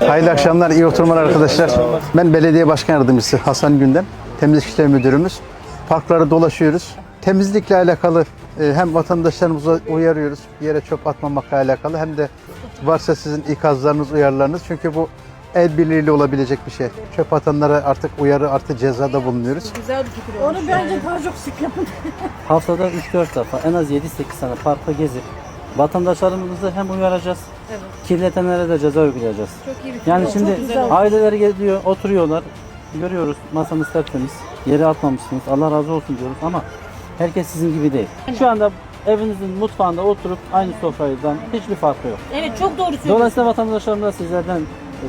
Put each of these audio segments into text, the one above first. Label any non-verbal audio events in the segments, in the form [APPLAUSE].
Hayırlı akşamlar, iyi oturmalar arkadaşlar. Ben belediye başkan yardımcısı Hasan Gündem, temizlik işleri müdürümüz. Parkları dolaşıyoruz. Temizlikle alakalı e, hem vatandaşlarımızı uyarıyoruz, yere çöp atmamakla alakalı hem de varsa sizin ikazlarınız, uyarılarınız. Çünkü bu el birliğiyle olabilecek bir şey. Çöp atanlara artık uyarı artı cezada bulunuyoruz. Güzel bir fikir Onu olmuş. bence daha çok sık yapın. [LAUGHS] Haftada 3-4 defa en az 7-8 tane parkta gezip vatandaşlarımızı hem uyaracağız, Evet. kirletenlere de ceza uygulayacağız. Çok iyi bir fikir Yani şimdi Çok güzel olmuş. aileler geliyor, oturuyorlar, görüyoruz masamız tertemiz, yere atmamışsınız, Allah razı olsun diyoruz ama herkes sizin gibi değil. Şu anda evinizin mutfağında oturup aynı sofradan hiçbir farkı yok. Evet çok doğru söylüyorsun. Dolayısıyla vatandaşlarımıza sizlerden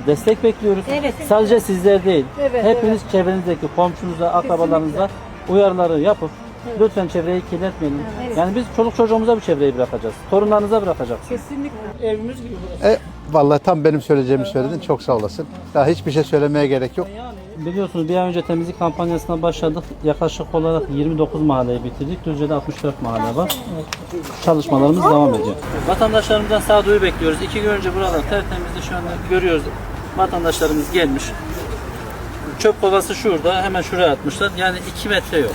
destek bekliyoruz. Evet. Sadece sizler değil, Evet, hepiniz çevrenizdeki komşunuza, akrabalarınıza uyarıları yapıp lütfen çevreyi kirletmeyelim. Yani biz çoluk çocuğumuza bu çevreyi bırakacağız. Torunlarınıza bırakacağız. Kesinlikle. Evimiz gibi burası. E, vallahi tam benim söyleyeceğimi söyledin. Çok sağ olasın. Daha hiçbir şey söylemeye gerek yok. Biliyorsunuz bir ay önce temizlik kampanyasına başladık. Yaklaşık olarak 29 mahalleyi bitirdik. Düzce'de 64 mahalle var. Çalışmalarımız devam ediyor. Vatandaşlarımızdan sağduyu bekliyoruz. İki gün önce buralar tertemizdi. Şu anda görüyoruz. Vatandaşlarımız gelmiş. Çöp kovası şurada. Hemen şuraya atmışlar. Yani 2 metre yok.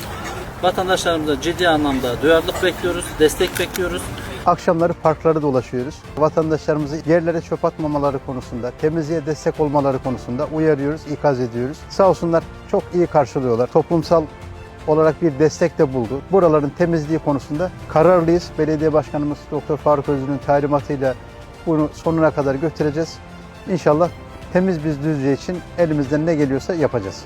Vatandaşlarımıza ciddi anlamda duyarlılık bekliyoruz. Destek bekliyoruz. Akşamları parkları dolaşıyoruz. Vatandaşlarımızı yerlere çöp atmamaları konusunda, temizliğe destek olmaları konusunda uyarıyoruz, ikaz ediyoruz. Sağ olsunlar çok iyi karşılıyorlar. Toplumsal olarak bir destek de buldu. Buraların temizliği konusunda kararlıyız. Belediye Başkanımız Doktor Faruk Özlü'nün talimatıyla bunu sonuna kadar götüreceğiz. İnşallah temiz biz Düzce için elimizden ne geliyorsa yapacağız.